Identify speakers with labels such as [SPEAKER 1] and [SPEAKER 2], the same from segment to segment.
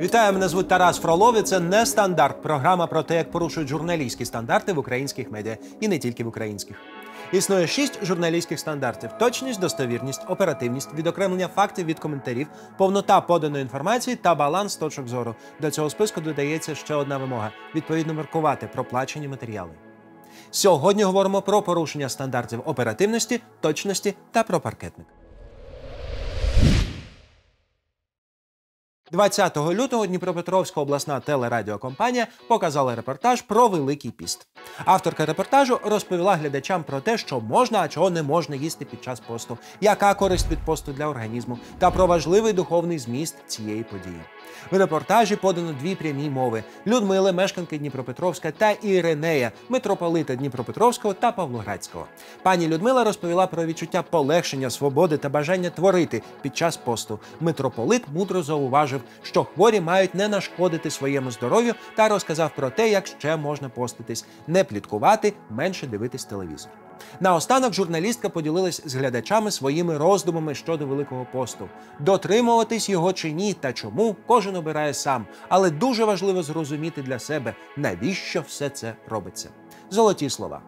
[SPEAKER 1] Вітаю, мене звуть Тарас Фролов. і Це не стандарт. Програма про те, як порушують журналістські стандарти в українських медіа і не тільки в українських. Існує шість журналістських стандартів: точність, достовірність, оперативність, відокремлення фактів від коментарів, повнота поданої інформації та баланс точок зору. До цього списку додається ще одна вимога: відповідно маркувати проплачені матеріали. Сьогодні говоримо про порушення стандартів оперативності, точності та про паркетник. 20 лютого Дніпропетровська обласна телерадіокомпанія показала репортаж про Великий піст. Авторка репортажу розповіла глядачам про те, що можна, а чого не можна їсти під час посту, яка користь від посту для організму, та про важливий духовний зміст цієї події. В репортажі подано дві прямі мови: Людмили, мешканки Дніпропетровська та Іринея, митрополита Дніпропетровського та Павлоградського. Пані Людмила розповіла про відчуття полегшення, свободи та бажання творити під час посту. Митрополит мудро зауважив, що хворі мають не нашкодити своєму здоров'ю та розказав про те, як ще можна поститись, не пліткувати, менше дивитись телевізор. Наостанок журналістка поділилась з глядачами своїми роздумами щодо Великого посту. Дотримуватись його чи ні, та чому кожен обирає сам, але дуже важливо зрозуміти для себе, навіщо все це робиться. Золоті слова.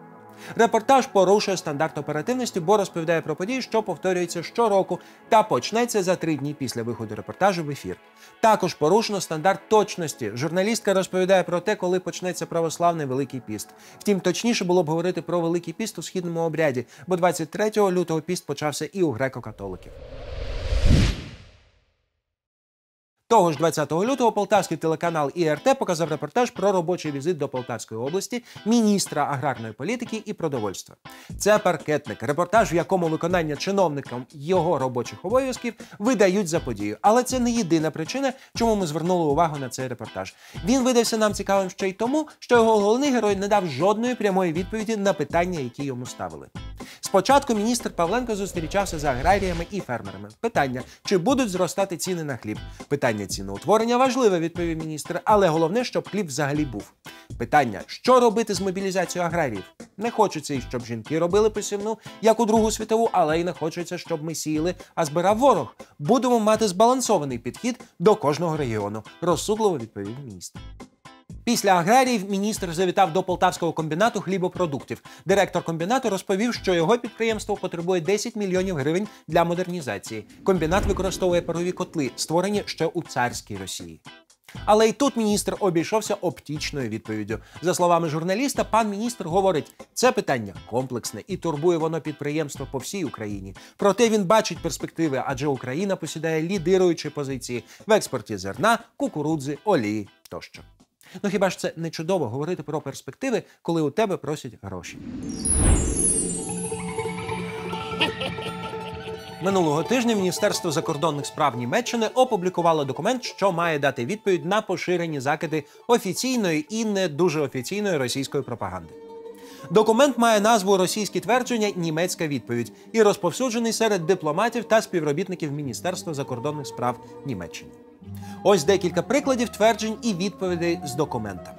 [SPEAKER 1] Репортаж порушує стандарт оперативності, бо розповідає про події, що повторюються щороку, та почнеться за три дні після виходу репортажу в ефір. Також порушено стандарт точності. Журналістка розповідає про те, коли почнеться православний Великий піст. Втім, точніше було б говорити про Великий піст у східному обряді, бо 23 лютого піст почався і у греко-католиків. Того ж 20 лютого полтавський телеканал ІРТ показав репортаж про робочий візит до Полтавської області міністра аграрної політики і продовольства. Це паркетник, репортаж, в якому виконання чиновникам його робочих обов'язків видають за подію. Але це не єдина причина, чому ми звернули увагу на цей репортаж. Він видався нам цікавим ще й тому, що його головний герой не дав жодної прямої відповіді на питання, які йому ставили. Спочатку міністр Павленко зустрічався з аграріями і фермерами. Питання: чи будуть зростати ціни на хліб? Питання ціноутворення важливе, відповів міністр, але головне, щоб хліб взагалі був. Питання: що робити з мобілізацією аграріїв? Не хочеться щоб жінки робили посівну, як у Другу світову, але й не хочеться, щоб ми сіяли, а збирав ворог. Будемо мати збалансований підхід до кожного регіону. Розсудливо відповів міністр. Після аграріїв міністр завітав до полтавського комбінату хлібопродуктів. Директор комбінату розповів, що його підприємство потребує 10 мільйонів гривень для модернізації. Комбінат використовує парові котли, створені ще у царській Росії. Але й тут міністр обійшовся оптічною відповіддю. За словами журналіста, пан міністр говорить, це питання комплексне і турбує воно підприємство по всій Україні. Проте він бачить перспективи, адже Україна посідає лідируючі позиції в експорті зерна, кукурудзи, олії тощо. Ну хіба ж це не чудово говорити про перспективи, коли у тебе просять гроші? Минулого тижня Міністерство закордонних справ Німеччини опублікувало документ, що має дати відповідь на поширені закиди офіційної і не дуже офіційної російської пропаганди. Документ має назву Російські твердження, німецька відповідь і розповсюджений серед дипломатів та співробітників Міністерства закордонних справ Німеччини. Ось декілька прикладів тверджень і відповідей з документа.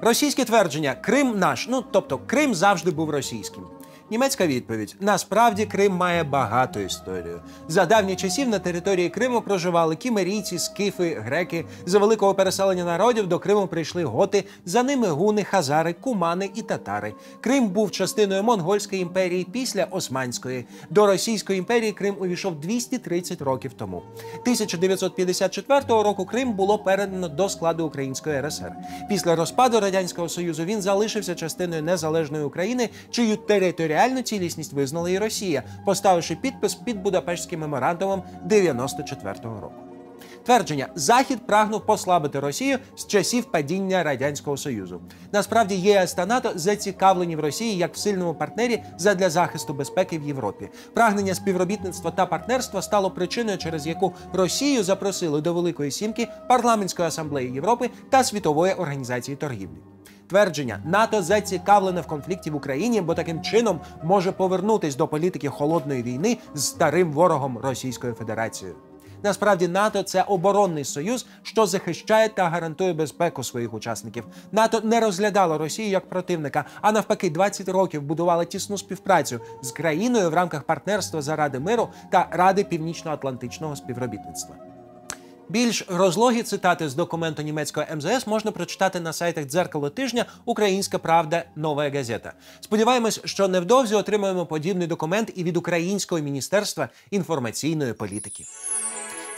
[SPEAKER 1] Російське твердження Крим наш, ну тобто Крим завжди був російським. Німецька відповідь: насправді Крим має багату історію. За давніх часів на території Криму проживали кімерійці, скіфи, греки. За великого переселення народів до Криму прийшли готи, за ними гуни, хазари, кумани і татари. Крим був частиною монгольської імперії після Османської. До Російської імперії Крим увійшов 230 років тому. 1954 року Крим було передано до складу Української РСР. Після розпаду радянського союзу він залишився частиною незалежної України, чию територіальну територіальну цілісність визнала і Росія, поставивши підпис під Будапештським меморандумом 94-го року. Твердження Захід прагнув послабити Росію з часів падіння радянського союзу. Насправді ЄС та НАТО зацікавлені в Росії як в сильному партнері задля захисту безпеки в Європі. Прагнення співробітництва та партнерства стало причиною, через яку Росію запросили до Великої Сімки парламентської асамблеї Європи та світової організації торгівлі. Твердження НАТО зацікавлене в конфлікті в Україні, бо таким чином може повернутись до політики холодної війни з старим ворогом Російською Федерацією. Насправді НАТО це оборонний союз, що захищає та гарантує безпеку своїх учасників. НАТО не розглядало Росію як противника, а навпаки, 20 років будувало тісну співпрацю з країною в рамках партнерства заради миру та Ради Північно-Атлантичного співробітництва. Більш розлогі цитати з документу німецького МЗС можна прочитати на сайтах дзеркало тижня Українська Правда Нова газета. Сподіваємось, що невдовзі отримаємо подібний документ і від Українського міністерства інформаційної політики.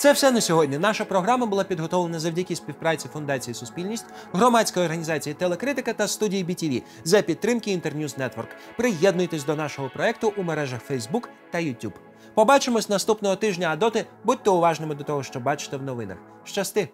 [SPEAKER 1] Це все на сьогодні. Наша програма була підготовлена завдяки співпраці Фундації Суспільність, громадської організації Телекритика та студії BTV за підтримки Інтерньюз Нетворк. Приєднуйтесь до нашого проекту у мережах Facebook та YouTube. Побачимось наступного тижня. А доти будьте уважними до того, що бачите в новинах. Щасти!